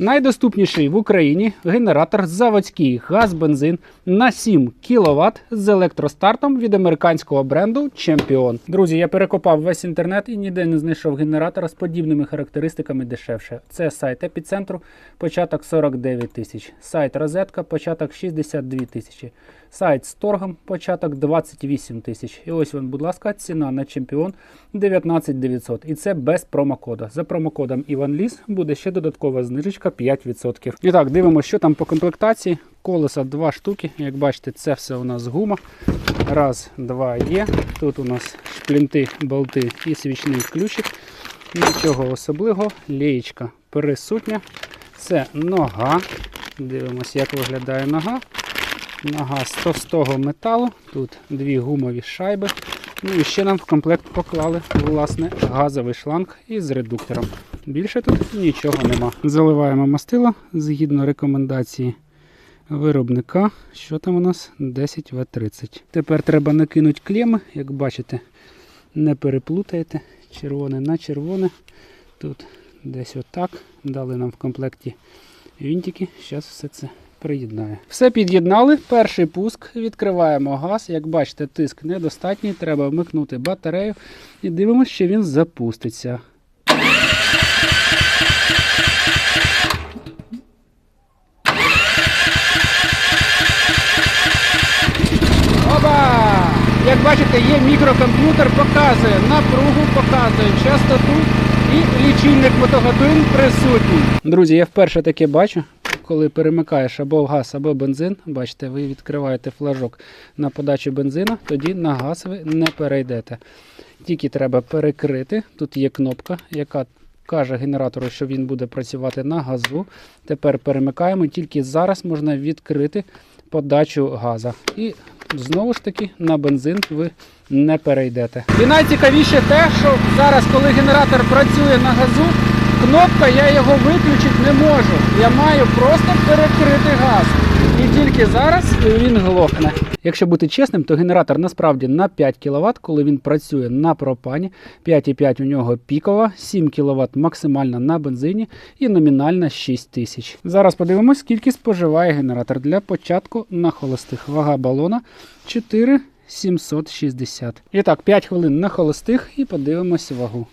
Найдоступніший в Україні генератор заводський газ-бензин на 7 кВт з електростартом від американського бренду Champion. Друзі, я перекопав весь інтернет і ніде не знайшов генератора з подібними характеристиками дешевше. Це сайт епіцентру, початок 49 тисяч. Сайт розетка, початок 62 тисячі. Сайт з торгом, початок 28 тисяч. І ось він, будь ласка, ціна на чемпіон 19 900. І це без промокода. За промокодом IvanLis буде ще додаткова знижечка 5%. І так, дивимося, що там по комплектації. Колеса два штуки. Як бачите, це все у нас гума. Раз, два є. Тут у нас шплінти, болти і свічний ключик. Нічого особливого. Лієчка присутня. Це нога. Дивимося, як виглядає нога. Нога з товстого металу. Тут дві гумові шайби. Ну і ще нам в комплект поклали власне газовий шланг із редуктором. Більше тут нічого нема. Заливаємо мастило згідно рекомендації виробника. Що там у нас? 10В30. Тепер треба накинути клеми, як бачите, не переплутаєте. Червоне на червоне. Тут десь отак. Дали нам в комплекті вінтики. Зараз все це приєднає. Все під'єднали. Перший пуск. Відкриваємо газ. Як бачите, тиск недостатній. Треба вмикнути батарею і дивимося, що він запуститься. Оба! Як бачите, є мікрокомп'ютер, показує напругу, показує частоту і лічильник мотогодин присутній. Друзі, я вперше таке бачу. Коли перемикаєш або в газ, або бензин, бачите, ви відкриваєте флажок на подачу бензина, тоді на газ ви не перейдете. Тільки треба перекрити. Тут є кнопка, яка каже генератору, що він буде працювати на газу. Тепер перемикаємо. Тільки зараз можна відкрити подачу газа. І знову ж таки на бензин ви не перейдете. І найцікавіше те, що зараз, коли генератор працює на газу, кнопка я його виключити не можу. Я маю просто перекрити газ. І тільки зараз він глохне. Якщо бути чесним, то генератор насправді на 5 кВт, коли він працює на пропані, 5,5 у нього пікова, 7 кВт максимальна на бензині і номінальна 6 тисяч. Зараз подивимось, скільки споживає генератор для початку на холостих. Вага балона 4 760. І так, 5 хвилин на холостих і подивимось вагу.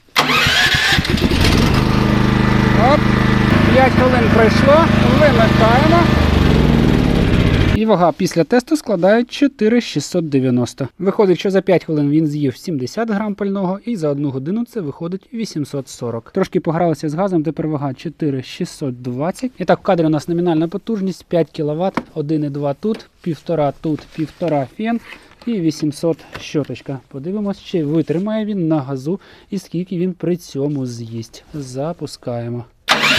Оп, 5 хвилин пройшло, вимикаємо. І вага після тесту складає 4690. Виходить, що за 5 хвилин він з'їв 70 грам пального, і за 1 годину це виходить 840. Трошки погралися з газом, тепер вага 4620. І так, в кадрі у нас номінальна потужність 5 кВт, 1,2 тут, 1,5 тут, 1,5 фен. І 800 щоточка. Подивимось, чи витримає він на газу і скільки він при цьому з'їсть. Запускаємо.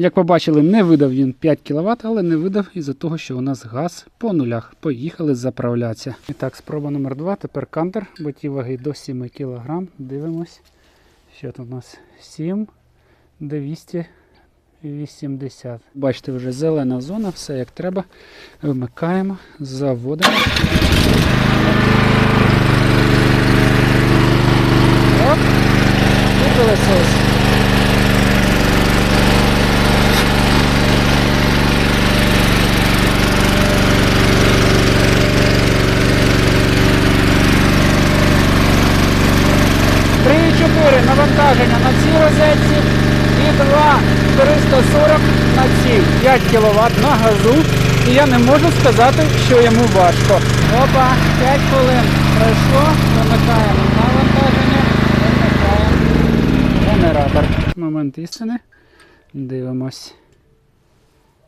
Як побачили, не видав він 5 кВт, але не видав із-за того, що у нас газ по нулях. Поїхали заправлятися. І так, спроба номер 2 Тепер кантер, бо ті ваги до 7 кг. Дивимось. Що тут у нас? 7 280. Бачите, вже зелена зона, все як треба. Вмикаємо, заводимо. Оп, пилосос. Три і 4 навантаження на цій розетці і 2 340 на цій 5 кВт на газу. І я не можу сказати, що йому важко. Опа, 5 хвилин пройшло, вимикаємо навантаження, вимикаємо генератор. Момент істини. Дивимось.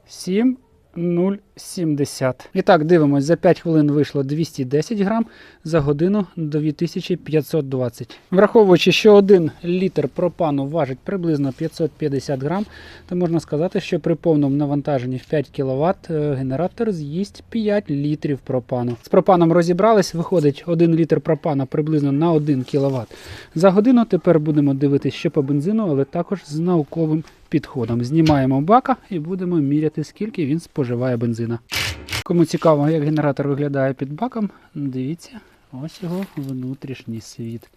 7, 0, 70. І так, дивимось, за 5 хвилин вийшло 210 грам, за годину 2520. Враховуючи, що 1 літр пропану важить приблизно 550 грам, то можна сказати, що при повному навантаженні в 5 кВт генератор з'їсть 5 літрів пропану. З пропаном розібрались, виходить 1 літр пропана приблизно на 1 кВт. За годину тепер будемо дивитися, що по бензину, але також з науковим підходом. Знімаємо бака і будемо міряти, скільки він споживає бензина. Кому цікаво, як генератор виглядає під баком, дивіться, ось його внутрішній світ.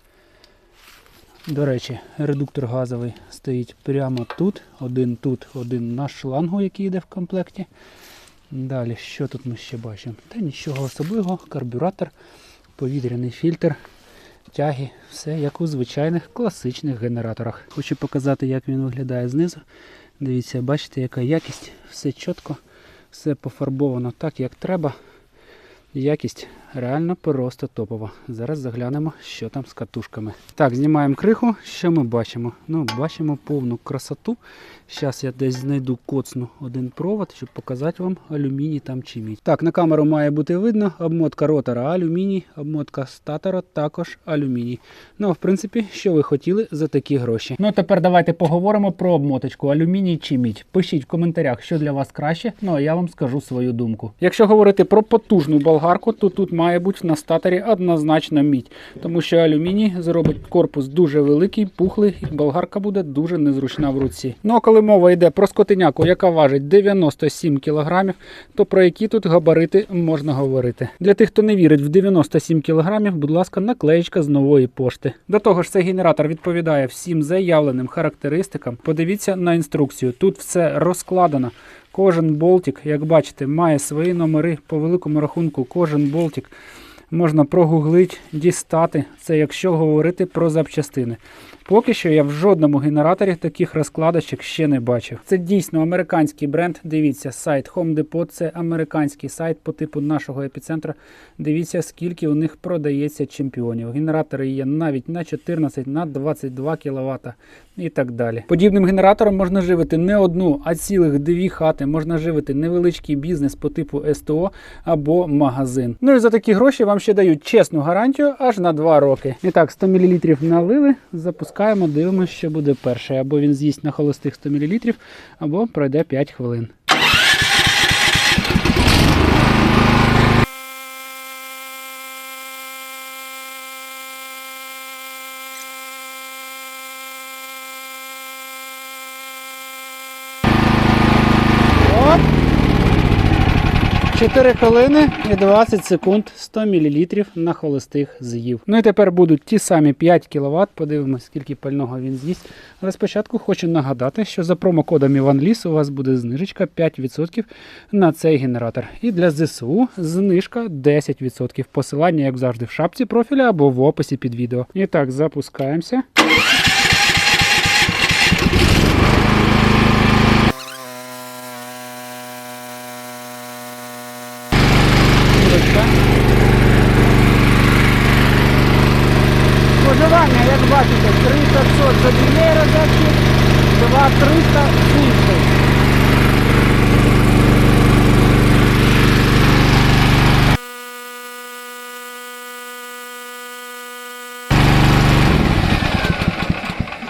До речі, редуктор газовий стоїть прямо тут, один тут, один на шлангу, який йде в комплекті. Далі, що тут ми ще бачимо? Та нічого особливого, карбюратор, повітряний фільтр, тяги, все як у звичайних класичних генераторах. Хочу показати, як він виглядає знизу. Дивіться, бачите, яка якість, все чітко, все пофарбовано так, як треба. Якість реально просто топова. Зараз заглянемо, що там з катушками. Так, знімаємо криху. Що ми бачимо? Ну, бачимо повну красоту. Зараз я десь знайду коцну один провод, щоб показати вам алюміній там чи мідь. Так, на камеру має бути видно. Обмотка ротора алюміній, обмотка статора також алюміній. Ну, в принципі, що ви хотіли за такі гроші. Ну, тепер давайте поговоримо про обмоточку алюміній чи мідь. Пишіть в коментарях, що для вас краще, ну а я вам скажу свою думку. Якщо говорити про потужну болгарку, то тут має бути на статорі однозначно мідь, тому що алюміній зробить корпус дуже великий, пухлий, і болгарка буде дуже незручна в руці. Ну а коли мова йде про скотиняку, яка важить 97 кг, то про які тут габарити можна говорити. Для тих, хто не вірить в 97 кг, будь ласка, наклеєчка з нової пошти. До того ж, цей генератор відповідає всім заявленим характеристикам. Подивіться на інструкцію. Тут все розкладено. Кожен болтик, як бачите, має свої номери по великому рахунку. Кожен болтик можна прогуглити, дістати. Це якщо говорити про запчастини. Поки що я в жодному генераторі таких розкладочок ще не бачив. Це дійсно американський бренд. Дивіться, сайт Home Depot це американський сайт по типу нашого епіцентра. Дивіться, скільки у них продається чемпіонів. Генератори є навіть на 14, на 22 кВт і так далі. Подібним генератором можна живити не одну, а цілих дві хати. Можна живити невеличкий бізнес по типу СТО або магазин. Ну і за такі гроші вам ще дають чесну гарантію аж на 2 роки. І так, 100 мл налили, запускаємо, дивимося, що буде перше. Або він з'їсть на холостих 100 мл, або пройде 5 хвилин. Оп! 4 хвилини і 20 секунд 100 мл на холостих з'їв. Ну і тепер будуть ті самі 5 кВт. Подивимось, скільки пального він з'їсть. Але спочатку хочу нагадати, що за промокодом IvanLis у вас буде знижечка 5% на цей генератор. І для ЗСУ знижка 10%. Посилання, як завжди, в шапці профіля або в описі під відео. І так, запускаємося. Споживання, як бачите, 3500 за однієї розетки, 2300 з іншої.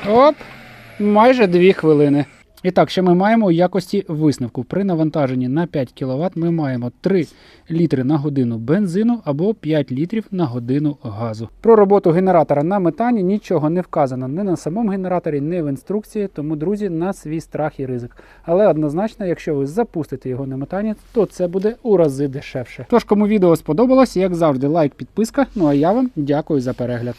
Оп, майже дві хвилини. І так, що ми маємо у якості висновку. При навантаженні на 5 кВт ми маємо 3 літри на годину бензину або 5 літрів на годину газу. Про роботу генератора на метані нічого не вказано ні на самому генераторі, ні в інструкції, тому, друзі, на свій страх і ризик. Але однозначно, якщо ви запустите його на метані, то це буде у рази дешевше. Тож, кому відео сподобалось, як завжди, лайк, підписка. Ну а я вам дякую за перегляд.